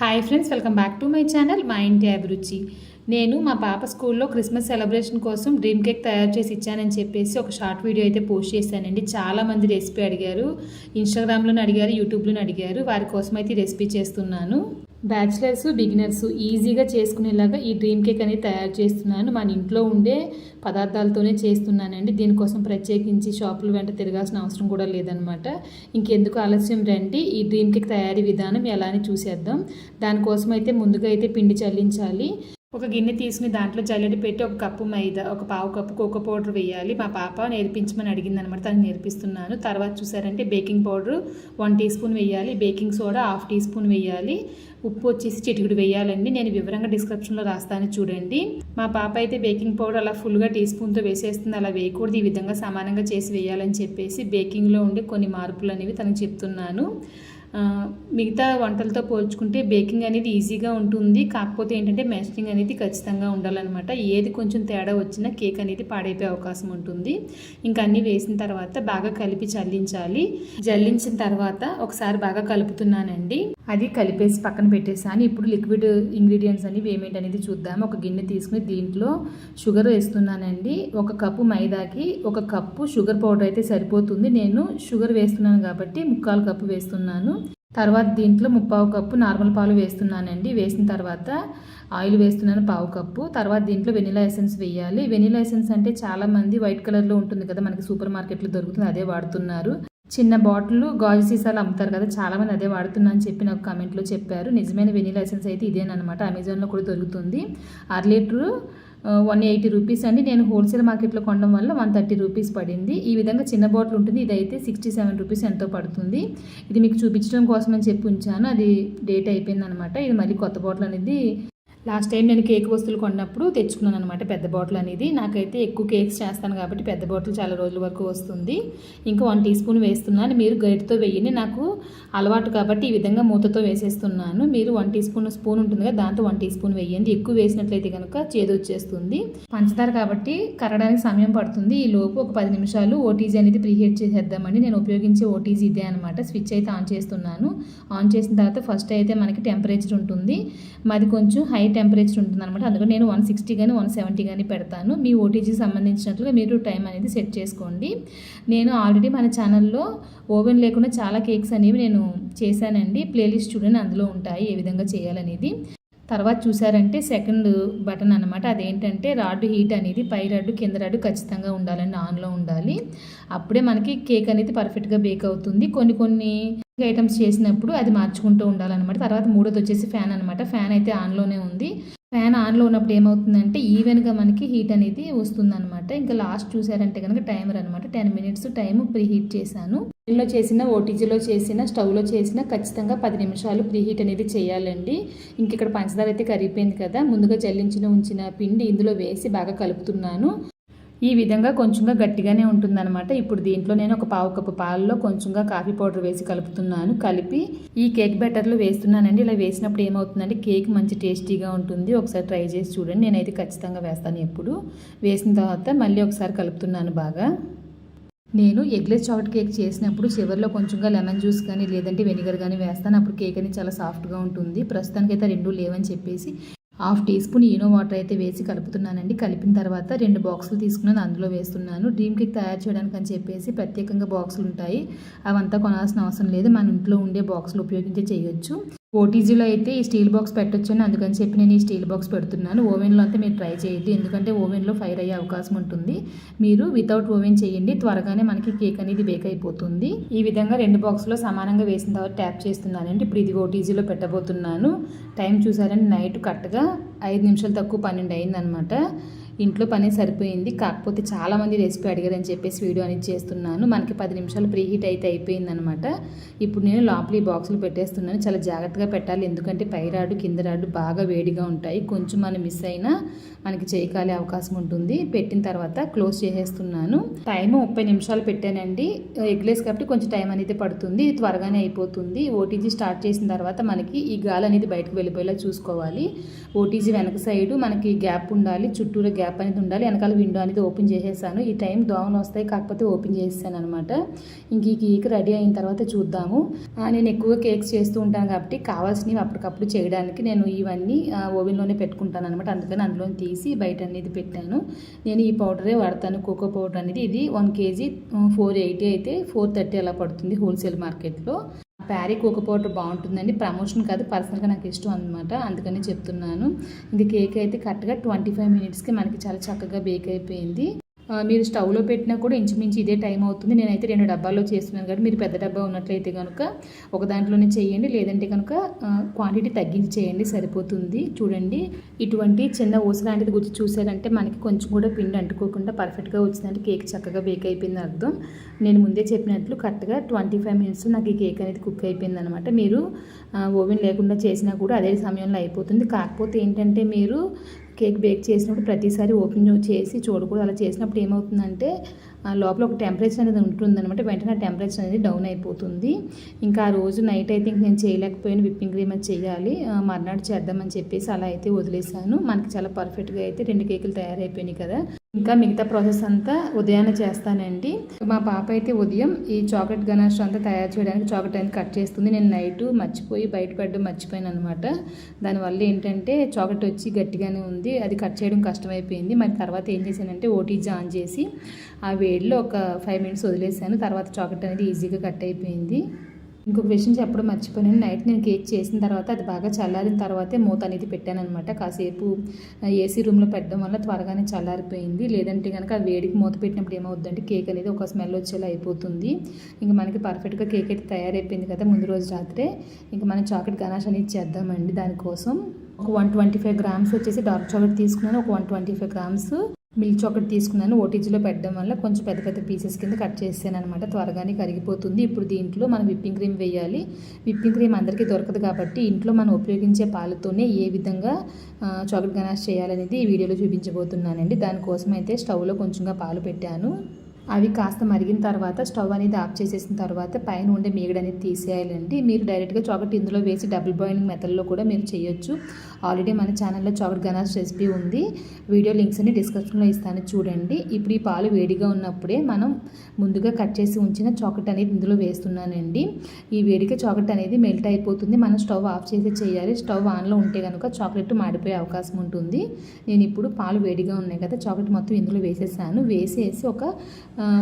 Hi friends welcome back to my channel మా ఇంటి అభిరుచి. నేను మా పాప స్కూల్లో క్రిస్మస్ సెలబ్రేషన్ కోసం డ్రీమ్ కేక్ తయారు చేసి ఇచ్చానని చెప్పేసి ఒక షార్ట్ వీడియో అయితే పోస్ట్ చేశానండి. చాలామంది రెసిపీ అడిగారు ఇన్స్టాగ్రామ్లోనే అడిగారు యూట్యూబ్లోనే అడిగారు. వారి కోసం అయితే ఈ రెసిపీ చేస్తున్నాను. బ్యాచిలర్స్ బిగినర్స్ ఈజీగా చేసుకునేలాగా ఈ డ్రీమ్ కేక్ అనేది తయారు చేస్తున్నాను. మన ఇంట్లో ఉండే పదార్థాలతోనే చేస్తున్నానండి. దీనికోసం ప్రత్యేకించి షాపులు వెంట తిరగాల్సిన అవసరం కూడా లేదనమాట. ఇంకెందుకు ఆలస్యం రండి. ఈ డ్రీమ్ కేక్ తయారీ విధానం ఎలా అని చూసేద్దాం. దానికోసం అయితే ముందుగా అయితే పిండి చల్లించాలి. ఒక గిన్నె తీసుకుని దాంట్లో జల్లెడ పెట్టి ఒక కప్పు మైదా ఒక పావు కప్పు కోకో పౌడర్ వేయాలి. మా పాప నేర్పించమని అడిగింది అనమాట తను నేర్పిస్తున్నాను. తర్వాత చూసారంటే baking powder one teaspoon వేయాలి. Baking soda half teaspoon వేయాలి. ఉప్పు వచ్చేసి చిటికుడు వేయాలండి. నేను వివరంగా డిస్క్రిప్షన్లో రాస్తాను చూడండి. మా పాప అయితే బేకింగ్ పౌడర్ అలా ఫుల్గా టీ స్పూన్తో వేసేస్తుంది. అలా వేయకూడదు. ఈ విధంగా సమానంగా చేసి వేయాలని చెప్పేసి బేకింగ్లో ఉండే కొన్ని మార్పులు అనేవి తనకు చెప్తున్నాను. మిగతా వంటలతో పోల్చుకుంటే బేకింగ్ అనేది ఈజీగా ఉంటుంది. కాకపోతే ఏంటంటే మెషరింగ్ అనేది ఖచ్చితంగా ఉండాలన్నమాట. ఏది కొంచెం తేడా వచ్చినా కేక్ అనేది పాడైపోయే అవకాశం ఉంటుంది. ఇంకా అన్నీ వేసిన తర్వాత బాగా కలిపి చల్లించాలి. జల్లించిన తర్వాత ఒకసారి బాగా కలుపుతున్నానండి. అది కలిపేసి పక్కన పెట్టేసాను ఇప్పుడు లిక్విడ్ ఇంగ్రీడియంట్స్ అనేవి ఏమేంటి అనేది చూద్దాం. ఒక గిన్నె తీసుకుని దీంట్లో షుగర్ వేస్తున్నానండి. ఒక కప్పు మైదాకి ఒక కప్పు షుగర్ పౌడర్ అయితే సరిపోతుంది. నేను షుగర్ వేస్తున్నాను కాబట్టి ముక్కాలు కప్పు వేస్తున్నాను. తర్వాత దీంట్లో ముప్పావు కప్పు నార్మల్ పాలు వేస్తున్నానండి. వేసిన తర్వాత ఆయిల్ వేస్తున్నాను పావు కప్పు. తర్వాత దీంట్లో వెనిలా ఎసెన్స్ వేయాలి. వెనిలా ఎసెన్స్ అంటే చాలామంది వైట్ కలర్లో ఉంటుంది కదా మనకి సూపర్ మార్కెట్లో దొరుకుతుంది అదే వాడుతున్నారు. చిన్న బాటిల్ గాజు సీసాలు అమ్ముతారు కదా చాలామంది అదే వాడుతున్నా అని చెప్పి నాకు కామెంట్లో చెప్పారు. నిజమైన వెనిలా ఎసెన్స్ అయితే ఇదేనమాట అమెజాన్లో కూడా దొరుకుతుంది. అర లీటరు వన్ ఎయిటీ రూపీస్ అండి. నేను హోల్సేల్ మార్కెట్లో కొనడం వల్ల వన్ థర్టీ రూపీస్ పడింది. ఈ విధంగా చిన్న బాటిల్ ఉంటుంది. ఇదైతే సిక్స్టీ సెవెన్ రూపీస్ ఎంతో పడుతుంది. ఇది మీకు చూపించడం కోసం అని చెప్పి ఉంచాను. అది డేట్ అయిపోయింది అనమాట ఇది మళ్ళీ కొత్త బాటిల్ అనేది లాస్ట్ టైం నేను కేక్ వస్తువులు కొన్నప్పుడు తెచ్చుకున్నాను అనమాట పెద్ద బాటిల్ అనేది. నాకైతే ఎక్కువ కేక్స్ చేస్తాను కాబట్టి పెద్ద బాటిల్ చాలా రోజుల వరకు వస్తుంది. ఇంకా వన్ టీ స్పూన్ వేస్తున్నాను. మీరు గైడ్తో వేయండి. నాకు అలవాటు కాబట్టి ఈ విధంగా మూతతో వేసేస్తున్నాను. మీరు వన్ టీ స్పూన్ స్పూన్ ఉంటుంది కదా దాంతో వన్ టీ స్పూన్ వేయండి. ఎక్కువ వేసినట్లయితే కనుక చేదు వచ్చేస్తుంది. పంచదార కాబట్టి కరగడానికి సమయం పడుతుంది. ఈ లోపు ఒక పది నిమిషాలు ఓటీజీ అనేది ప్రీహీట్ చేసేద్దామండి. నేను ఉపయోగించే ఓటీజీ ఇదే అనమాట స్విచ్ అయితే ఆన్ చేస్తున్నాను. ఆన్ చేసిన తర్వాత ఫస్ట్ అయితే మనకి టెంపరేచర్ ఉంటుంది. మాది కొంచెం హై టెంపరేచర్ ఉంటుంది అనమాట అందుకని నేను వన్ సిక్స్టీ కానీ వన్ సెవెంటీ కానీ పెడతాను. మీ ఓటీజీకి సంబంధించినట్లుగా మీరు టైం అనేది సెట్ చేసుకోండి. నేను ఆల్రెడీ మన ఛానల్లో ఓవెన్ లేకుండా చాలా కేక్స్ అనేవి నేను చేశానండి. ప్లేలిస్ట్ చూడండి అందులో ఉంటాయి ఏ విధంగా చేయాలనేది. తర్వాత చూసారంటే సెకండ్ బటన్ అనమాట అదేంటంటే రాడ్ హీట్ అనేది పై రాడ్ కింద రాడ్ ఖచ్చితంగా ఉండాలండి. ఆన్లో ఉండాలి. అప్పుడే మనకి కేక్ అనేది పర్ఫెక్ట్గా బేక్ అవుతుంది. కొన్ని కొన్ని ఐటమ్స్ చేసినప్పుడు అది మార్చుకుంటూ ఉండాలన్నమాట. తర్వాత మూడోది వచ్చేసి ఫ్యాన్ అనమాట ఫ్యాన్ అయితే ఆన్లోనే ఉంది. ఫ్యాన్ ఆన్లో ఉన్నప్పుడు ఏమవుతుందంటే ఈవెన్గా మనకి హీట్ అనేది వస్తుందన్నమాట. ఇంకా లాస్ట్ చూసారంటే కనుక టైమర్ అనమాట ten minutes time preheat చేశాను. ఇంట్లో చేసిన ఓటీజీలో చేసిన స్టవ్లో చేసిన ఖచ్చితంగా పది నిమిషాలు ప్రీ హీట్ అనేది చేయాలండి. ఇంక ఇక్కడ పంచదార అయితే కరిగిపోయింది కదా. ముందుగా జల్లించిన ఉంచిన పిండి ఇందులో వేసి బాగా కలుపుతున్నాను. ఈ విధంగా కొంచెంగా గట్టిగానే ఉంటుందన్నమాట. ఇప్పుడు దీంట్లో నేను ఒక పావు కప్పు పాలలో కొంచెంగా కాఫీ పౌడర్ వేసి కలుపుతున్నాను. కలిపి ఈ కేక్ బ్యాటర్లో వేస్తున్నానండి. ఇలా వేసినప్పుడు ఏమవుతుందంటే కేక్ మంచి టేస్టీగా ఉంటుంది. ఒకసారి ట్రై చేసి చూడండి. నేనైతే ఖచ్చితంగా వేస్తాను ఎప్పుడు. వేసిన తర్వాత మళ్ళీ ఒకసారి కలుపుతున్నాను బాగా. నేను ఎగ్లెస్ చాక్లెట్ కేక్ చేసినప్పుడు చివరిలో కొంచెంగా లెమన్ జ్యూస్ కానీ లేదంటే వెనిగర్ కానీ వేస్తాను. అప్పుడు కేక్ అనేది చాలా సాఫ్ట్గా ఉంటుంది. ప్రస్తుతానికైతే రెండు లేవని చెప్పేసి half teaspoon Eno water అయితే వేసి కలుపుతున్నానండి. కలిపిన తర్వాత రెండు బాక్సులు తీసుకున్నాను అందులో వేస్తున్నాను. డ్రీమ్ కేక్ తయారు చేయడానికి అని చెప్పేసి ప్రత్యేకంగా బాక్సులు ఉంటాయి. అవంతా కొనాల్సిన అవసరం లేదు. మన ఇంట్లో ఉండే బాక్సులు ఉపయోగించి చేయొచ్చు. ఓటీజీలో అయితే ఈ స్టీల్ బాక్స్ పెట్టొచ్చు అని అందుకని చెప్పి నేను ఈ స్టీల్ బాక్స్ పెడుతున్నాను. ఓవెన్లో అయితే మీరు ట్రై చేయొద్దు. ఎందుకంటే ఓవెన్లో ఫైర్ అయ్యే అవకాశం ఉంటుంది. మీరు వితౌట్ ఓవెన్ చేయండి. త్వరగానే మనకి కేక్ అనేది బేక్ అయిపోతుంది. ఈ విధంగా రెండు బాక్స్లో సమానంగా వేసిన తర్వాత ట్యాప్ చేస్తున్నానండి. ఇప్పుడు ఇది ఓటీజీలో పెట్టబోతున్నాను. టైం చూసారండి. నైట్ కరెక్ట్గా ఐదు నిమిషాలు తక్కువ పన్నెండు అయిందనమాట. ఇంట్లో పని సరిపోయింది. కాకపోతే చాలామంది రెసిపీ అడిగారని చెప్పేసి వీడియో అనేది చేస్తున్నాను. మనకి పది నిమిషాలు ప్రీ హీట్ అయితే అయిపోయిందనమాట ఇప్పుడు నేను లోపల ఈ బాక్సులు పెట్టేస్తున్నాను. చాలా జాగ్రత్తగా పెట్టాలి. ఎందుకంటే పై రాడు కింద రాడు బాగా వేడిగా ఉంటాయి. కొంచెం మనం మిస్ అయినా మనకి చేయి కాలే అవకాశం ఉంటుంది. పెట్టిన తర్వాత క్లోజ్ చేసేస్తున్నాను. టైం ముప్పై నిమిషాలు పెట్టానండి. ఎగ్లేస్ కాబట్టి కొంచెం టైం అనేది పడుతుంది. ఇది త్వరగానే అయిపోతుంది. ఓటీజీ స్టార్ట్ చేసిన తర్వాత మనకి ఈ గాలి అనేది బయటకు వెళ్ళిపోయేలా చూసుకోవాలి. ఓటీజీ వెనక సైడు మనకి గ్యాప్ ఉండాలి. చుట్టూరా గ్యాప్ అనేది ఉండాలి. వెనకాల విండో అనేది ఓపెన్ చేసేసాను. ఈ టైం దోమలు వస్తాయి. కాకపోతే ఓపెన్ చేసేసాను అనమాట ఇంక ఈ కేక్ రెడీ అయిన తర్వాత చూద్దాము. నేను ఎక్కువ కేక్స్ చేస్తూ ఉంటాను కాబట్టి కావాల్సినవి అప్పటికప్పుడు చేయడానికి నేను ఇవన్నీ ఓవెన్లోనే పెట్టుకుంటాను అనమాట అందుకని అందులో తీసి బయట అనేది పెట్టాను. నేను ఈ పౌడరే వాడతాను. కోకో పౌడర్ అనేది ఇది వన్ కేజీ ఫోర్ ఎయిటీ అయితే ఫోర్ థర్టీ అలా పడుతుంది హోల్సేల్ మార్కెట్లో. ప్యారీ కోకో పౌడర్ బాగుంటుందండి. ప్రమోషన్ కాదు పర్సనల్గా నాకు ఇష్టం అనమాట అందుకని చెప్తున్నాను. ఇది కేక్ అయితే కరెక్ట్గా ట్వంటీ ఫైవ్ మినిట్స్కి మనకి చాలా చక్కగా బేక్ అయిపోయింది. మీరు స్టవ్లో పెట్టినా కూడా ఇంచుమించు ఇదే టైం అవుతుంది. నేనైతే రెండు డబ్బాల్లో చేస్తున్నాను కాబట్టి మీరు పెద్ద డబ్బా ఉన్నట్లయితే కనుక ఒక దాంట్లోనే చేయండి. లేదంటే కనుక క్వాంటిటీ తగ్గించి చేయండి. సరిపోతుంది. చూడండి. ఇటువంటి చిన్న ఊస లాంటిది గుర్తు చూసారంటే మనకి కొంచెం కూడా పిండి అంటుకోకుండా పర్ఫెక్ట్గా వచ్చిందంటే కేక్ చక్కగా బేక్ అయిపోయింది అర్థం. నేను ముందే చెప్పినట్లు కరెక్ట్గా ట్వంటీ ఫైవ్ మినిట్స్ నాకు ఈ కేక్ అనేది కుక్ అయిపోయింది అనమాట మీరు ఓవెన్ లేకుండా చేసినా కూడా అదే సమయంలో అయిపోతుంది. కాకపోతే ఏంటంటే మీరు కేక్ బేక్ చేసినప్పుడు ప్రతిసారి ఓపెన్ చేసి చూడకూడదు. అలా చేసినప్పుడు ఏమవుతుందంటే ఆ లోపల ఒక టెంపరేచర్ అనేది ఉంటుందన్నమాట. వెంటనే ఆ టెంపరేచర్ అనేది డౌన్ అయిపోతుంది. ఇంకా ఆ రోజు నైట్ అయితే ఇంక నేను చేయలేకపోయాను. విప్పింగ్ క్రీమ్ అది చేయాలి. మర్నాడు చేద్దామని చెప్పేసి అలా అయితే వదిలేసాను. మనకి చాలా పర్ఫెక్ట్గా అయితే రెండు కేకులు తయారైపోయినాయి కదా. ఇంకా మిగతా ప్రాసెస్ అంతా ఉదయాన్నే చేస్తానండి. మా పాప అయితే ఉదయం ఈ చాక్లెట్ గణాష్ అంతా తయారు చేయడానికి చాక్లెట్ అనేది కట్ చేస్తుంది. నేను నైట్ మర్చిపోయి బయటపడడం మర్చిపోయాను అనమాట దానివల్ల ఏంటంటే చాక్లెట్ వచ్చి గట్టిగానే ఉంది. అది కట్ చేయడం కష్టమైపోయింది. మరి తర్వాత ఏం చేశానంటే ఓటీజీ ఆన్ చేసి ఆ వేడిలో ఒక ఫైవ్ మినిట్స్ వదిలేసాను. తర్వాత చాక్లెట్ అనేది ఈజీగా కట్ అయిపోయింది. ఇంకొక విషయం చెప్పడం మర్చిపోయాను. నైట్ నేను కేక్ చేసిన తర్వాత అది బాగా చల్లారిన తర్వాతే మూత అనేది పెట్టాను అనమాట కాసేపు ఏసీ రూమ్లో పెట్టడం వల్ల త్వరగానే చల్లారిపోయింది. లేదంటే కనుక వేడికి మూత పెట్టినప్పుడు ఏమవుతుందంటే కేక్ అనేది ఒక స్మెల్ వచ్చేలా అయిపోతుంది. ఇంకా మనకి పర్ఫెక్ట్గా కేక్ అయితే తయారైపోయింది కదా ముందు రోజు రాత్రే. ఇంకా మనం చాక్లెట్ గనాష్ అనేది చేద్దామండి దానికోసం. ఒక వన్ ట్వంటీ ఫైవ్ గ్రామ్స్ వచ్చేసి డార్క్ చాక్లెట్ తీసుకున్నాను. ఒక one twenty five grams milk chocolate తీసుకున్నాను. ఓటీజీలో పెట్టడం వల్ల కొంచెం పెద్ద పెద్ద పీసెస్ కింద కట్ చేసాను అనమాట త్వరగానే కరిగిపోతుంది. ఇప్పుడు దీంట్లో మనం విప్పింగ్ క్రీమ్ వేయాలి. విప్పింగ్ క్రీమ్ అందరికీ దొరకదు కాబట్టి ఇంట్లో మనం ఉపయోగించే పాలతోనే ఏ విధంగా చాక్లెట్ గనాష్ చేయాలనేది ఈ వీడియోలో చూపించబోతున్నానండి. దానికోసం అయితే స్టవ్లో కొంచెంగా పాలు పెట్టాను. అవి కాస్త మరిగిన తర్వాత స్టవ్ అనేది ఆఫ్ చేసేసిన తర్వాత పైన ఉండే మీగడ అనేది తీసేయాలండి. మీరు డైరెక్ట్గా చాక్లెట్ ఇందులో వేసి డబుల్ బాయిలింగ్ మెథడ్లో కూడా మీరు చేయొచ్చు. ఆల్రెడీ మన ఛానల్లో చాక్లెట్ గనాస్ రెసిపీ ఉంది. వీడియో లింక్స్ అన్ని డిస్క్రిప్షన్లో ఇస్తాను చూడండి. ఇప్పుడు ఈ పాలు వేడిగా ఉన్నప్పుడే మనం ముందుగా కట్ చేసి ఉంచిన చాక్లెట్ అనేది ఇందులో వేస్తున్నానండి. ఈ వేడిగా చాక్లెట్ అనేది మెల్ట్ అయిపోతుంది. మనం స్టవ్ ఆఫ్ చేసి చేయాలి. స్టవ్ ఆన్లో ఉంటే కనుక చాక్లెట్ మాడిపోయే అవకాశం ఉంటుంది. నేను ఇప్పుడు పాలు వేడిగా ఉన్నాయి కదా చాక్లెట్ మొత్తం ఇందులో వేసేసాను. వేసేసి ఒక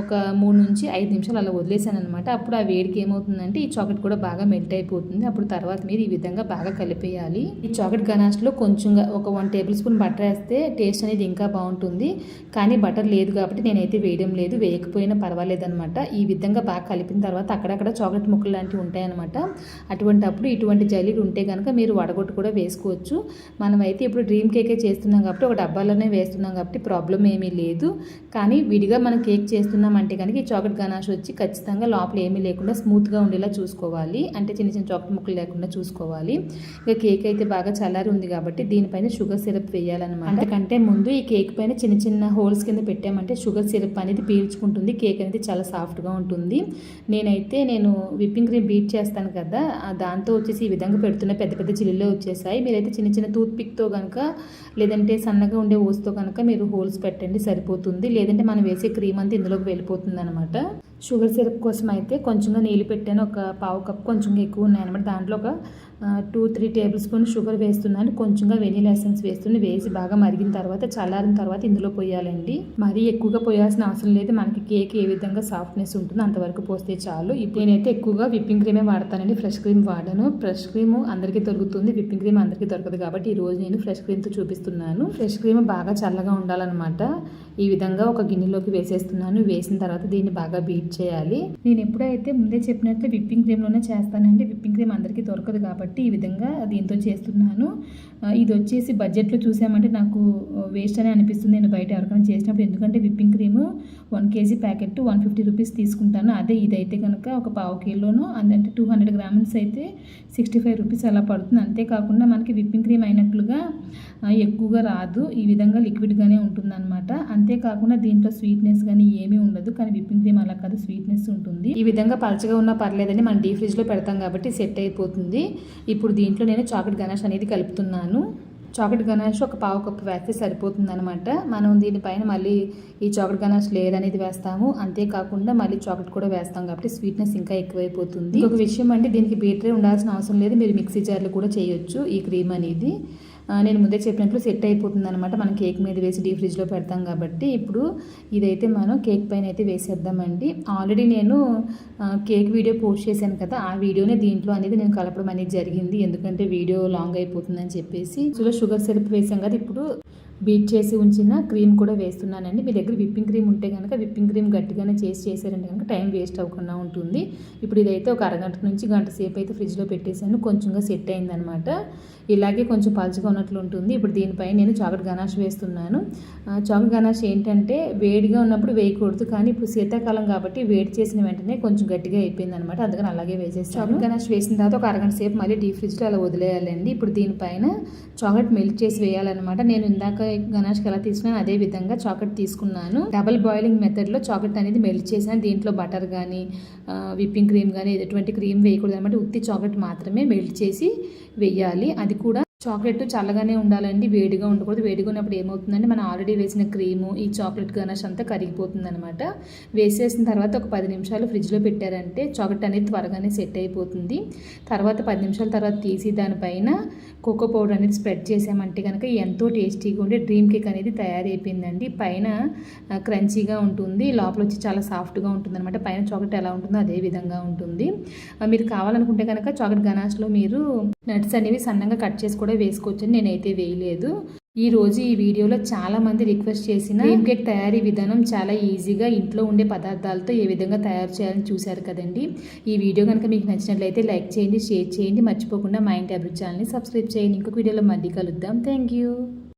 ఒక మూడు నుంచి ఐదు నిమిషాలు అలా వదిలేసాను అనమాట అప్పుడు ఆ వేడికి ఏమవుతుందంటే ఈ చాక్లెట్ కూడా బాగా మెల్ట్ అయిపోతుంది. అప్పుడు తర్వాత మీరు ఈ విధంగా బాగా కలిపేయాలి. ఈ చాక్లెట్ గనాష్లో కొంచెంగా ఒక వన్ టేబుల్ స్పూన్ బటర్ వేస్తే టేస్ట్ అనేది ఇంకా బాగుంటుంది. కానీ బటర్ లేదు కాబట్టి నేనైతే వేయడం లేదు. వేయకపోయినా పర్వాలేదు అనమాట ఈ విధంగా బాగా కలిపిన తర్వాత అక్కడక్కడ చాక్లెట్ ముక్కలు లాంటివి ఉంటాయన్నమాట. అటువంటి అప్పుడు ఇటువంటి జల్లీలు ఉంటే కనుక మీరు వడగొట్టు కూడా వేసుకోవచ్చు. మనమైతే ఇప్పుడు డ్రీమ్ కేకే చేస్తున్నాం కాబట్టి ఒక డబ్బాలోనే వేస్తున్నాం కాబట్టి ప్రాబ్లం ఏమీ లేదు. కానీ విడిగా మనం కేక్ చేస్తున్నామంటే కనుక ఈ చాక్లెట్ గనాష్ వచ్చి ఖచ్చితంగా లోపల ఏమీ లేకుండా స్మూత్గా ఉండేలా చూసుకోవాలి. అంటే చిన్న చిన్న చాక్లెట్ ముక్కలు లేకుండా చూసుకోవాలి. ఇక కేక్ అయితే బాగా చల్లారి ఉంది కాబట్టి దీనిపైన షుగర్ సిరప్ వేయాలన్నమాట. అంతకంటే ముందు ఈ కేక్ పైన చిన్న చిన్న హోల్స్ కింద పెట్టామంటే షుగర్ సిరప్ అనేది పీల్చుకుంటుంది. కేక్ అనేది చాలా సాఫ్ట్గా ఉంటుంది. నేనైతే నేను విప్పింగ్ క్రీమ్ బీట్ చేస్తాను కదా దాంతో వచ్చేసి ఈ విధంగా పెడుతున్న పెద్ద పెద్ద చిల్లులో వచ్చేసాయి. మీరైతే చిన్న చిన్న టూత్ పిక్తో కనుక లేదంటే సన్నగా ఉండే ఓస్తో కనుక మీరు హోల్స్ పెట్టండి సరిపోతుంది. లేదంటే మనం వేసే క్రీమ్ అంతా ఇందులోకి వెళ్ళిపోతుంది అనమాట షుగర్ సిరప్ కోసం అయితే కొంచెంగా నీళ్ళు పెట్టాను. ఒక పావు కప్ కొంచెం ఎక్కువ ఉన్నాయన్నమాట. దాంట్లో ఒక two three tablespoon sugar వేస్తున్నాను. కొంచెంగా వెనీలా ఎసెన్స్ వేస్తుంది వేసి బాగా మరిగిన తర్వాత చల్లారిన తర్వాత ఇందులో పోయాలండి. మరీ ఎక్కువగా పోయాల్సిన అవసరం లేదు. మనకి కేక్ ఏ విధంగా సాఫ్ట్నెస్ ఉంటుందో అంతవరకు పోస్తే చాలు. ఇప్పుడు నేనైతే ఎక్కువగా విప్పింగ్ క్రీమే వాడతానండి. ఫ్రెష్ క్రీమ్ వాడను. ఫ్రెష్ క్రీమ్ అందరికీ దొరుకుతుంది. విప్పింగ్ క్రీమ్ అందరికీ దొరకదు కాబట్టి ఈ రోజు నేను ఫ్రెష్ క్రీమ్తో చూపిస్తున్నాను. ఫ్రెష్ క్రీమ్ బాగా చల్లగా ఉండాలన్నమాట. ఈ విధంగా ఒక గిన్నెలోకి వేసేస్తున్నాను. వేసిన తర్వాత దీన్ని బాగా బీట్ చేయాలి. నేను ఎప్పుడైతే ముందే చెప్పినట్టు విప్పింగ్ క్రీమ్లోనే చేస్తానండి. విప్పింగ్ క్రీమ్ అందరికీ దొరకదు కాబట్టి ఈ విధంగా దీంతో చేస్తున్నాను. ఇది వచ్చేసి బడ్జెట్లో చూసామంటే నాకు వేస్ట్ అని అనిపిస్తుంది. నేను బయట ఎవరికైనా చేసినప్పుడు ఎందుకంటే whipping cream one KG packet one fifty rupees తీసుకుంటాను. అదే ఇదైతే కనుక ఒక పావు కిలోను అందంటే టూ హండ్రెడ్ గ్రామ్స్ అయితే సిక్స్టీ ఫైవ్ రూపీస్ అలా పడుతుంది. అంతేకాకుండా మనకి విప్పింగ్ క్రీమ్ అయినట్లుగా ఎక్కువగా రాదు. ఈ విధంగా లిక్విడ్గానే ఉంటుందన్నమాట. అంతేకాకుండా దీంట్లో స్వీట్నెస్ కానీ ఏమీ ఉండదు. కానీ విప్పింగ్ క్రీమ్ అలా కాదు స్వీట్నెస్ ఉంటుంది. ఈ విధంగా పలచగా ఉన్నా పర్లేదని మనం డీ ఫ్రిడ్జ్లో పెడతాం కాబట్టి సెట్ అయిపోతుంది. ఇప్పుడు దీంట్లో నేను చాక్లెట్ గణేష్ అనేది కలుపుతున్నాను. చాక్లెట్ గణేష్ ఒక పావు కప్పు వేస్తే సరిపోతుందనమాట మనం దీనిపైన మళ్ళీ ఈ చాక్లెట్ గణేష్ లేయర్ అనేది వేస్తాము. అంతేకాకుండా మళ్ళీ చాక్లెట్ కూడా వేస్తాం కాబట్టి స్వీట్నెస్ ఇంకా ఎక్కువైపోతుంది. ఒక విషయం అంటే దీనికి బీటరే ఉండాల్సిన అవసరం లేదు. మీరు మిక్సీ జార్లు కూడా చేయొచ్చు ఈ క్రీమ్ అనేది. నేను ముందే చెప్పినట్లు సెట్ అయిపోతుంది అనమాట మనం కేక్ మీద వేసి డీ ఫ్రిడ్జ్లో పెడతాం కాబట్టి ఇప్పుడు ఇదైతే మనం కేక్ పైన అయితే వేసేద్దామండి. ఆల్రెడీ నేను కేక్ వీడియో పోస్ట్ చేశాను కదా ఆ వీడియోనే దీంట్లో అనేది నేను కలపడం అనేది జరిగింది. ఎందుకంటే వీడియో లాంగ్ అయిపోతుందని చెప్పేసి. సో షుగర్ సిరప్ వేసాం కదా ఇప్పుడు బీట్ చేసి ఉంచిన క్రీమ్ కూడా వేస్తున్నానండి. మీ దగ్గర విప్పింగ్ క్రీమ్ ఉంటే కనుక విప్పింగ్ క్రీమ్ గట్టిగానే చేసి చేశారంటే కనుక టైం వేస్ట్ అవ్వకుండా ఉంటుంది. ఇప్పుడు ఇదైతే ఒక అరగంట నుంచి గంట సేపు అయితే ఫ్రిడ్జ్లో పెట్టేశాను. కొంచెంగా సెట్ అయిందనమాట. ఇలాగే కొంచెం పలుచగా ఉన్నట్లు ఉంటుంది. ఇప్పుడు దీనిపై నేను చాక్లెట్ గనాష్ వేస్తున్నాను. చాక్లెట్ గనాష్ ఏంటంటే వేడిగా ఉన్నప్పుడు వేయకూడదు. కానీ ఇప్పుడు శీతాకాలం కాబట్టి వేడి చేసిన వెంటనే కొంచెం గట్టిగా అయిపోయింది అనమాట అందుకని అలాగే వేసేసి చాక్లెట్ గనాష్ వేసిన తర్వాత ఒక అరగంట సేపు మళ్ళీ డీప్ ఫ్రిడ్జ్లో అలా వదిలేయాలండి. ఇప్పుడు దీనిపైన చాక్లెట్ మెల్ట్ చేసి వేయాలన్నమాట. నేను ఇందాక గణాష్కి ఎలా తీసుకున్నాను అదే విధంగా చాక్లెట్ తీసుకున్నాను. డబల్ బాయిలింగ్ మెథడ్లో చాక్లెట్ అనేది మెల్ట్ చేశాను దీంట్లో బటర్ కానీ విప్పింగ్ క్రీమ్ కానీ ఎటువంటి క్రీమ్ వేయకూడదు అనమాట ఉత్తి చాక్లెట్ మాత్రమే మెల్ట్ చేసి వేయాలి. అది కూడా చాక్లెట్ చల్లగానే ఉండాలండి వేడిగా ఉండకూడదు. వేడిగా ఉన్నప్పుడు ఏమవుతుందంటే మనం ఆల్రెడీ వేసిన క్రీము ఈ చాక్లెట్ గనాష్ అంతా కరిగిపోతుంది అనమాట వేసేసిన తర్వాత ఒక పది నిమిషాలు ఫ్రిడ్జ్లో పెట్టారంటే చాక్లెట్ అనేది త్వరగానే సెట్ అయిపోతుంది. తర్వాత పది నిమిషాల తర్వాత తీసి దానిపైన కోకో పౌడర్ అనేది స్ప్రెడ్ చేసామంటే కనుక ఎంతో టేస్టీగా ఉండే డ్రీమ్ కేక్ అనేది తయారైపోయిందండి. పైన క్రంచీగా ఉంటుంది. లోపల వచ్చి చాలా సాఫ్ట్గా ఉంటుంది అనమాట పైన చాక్లెట్ ఎలా ఉంటుందో అదే విధంగా ఉంటుంది. మీరు కావాలనుకుంటే కనుక చాక్లెట్ గనాష్లో మీరు నట్స్ అనేవి సన్నగా కట్ చేసి కూడా వేసుకోవచ్చు నేనైతే వేయలేదు. ఈ రోజు ఈ వీడియోలో చాలా మంది రిక్వెస్ట్ చేసిన డ్రీమ్ కేక్ తయారీ విధానం చాలా ఈజీగా ఇంట్లో ఉండే పదార్థాలతో ఏ విధంగా తయారు చేయాలని చూశారు కదండి. ఈ వీడియో కనుక మీకు నచ్చినట్లయితే లైక్ చేయండి షేర్ చేయండి. మర్చిపోకుండా మైండ్ ట్యాబ్లెట్ ఛానల్ని సబ్స్క్రైబ్ చేయండి. ఇంకొక వీడియోలో మళ్ళీ కలుద్దాం. Thank you.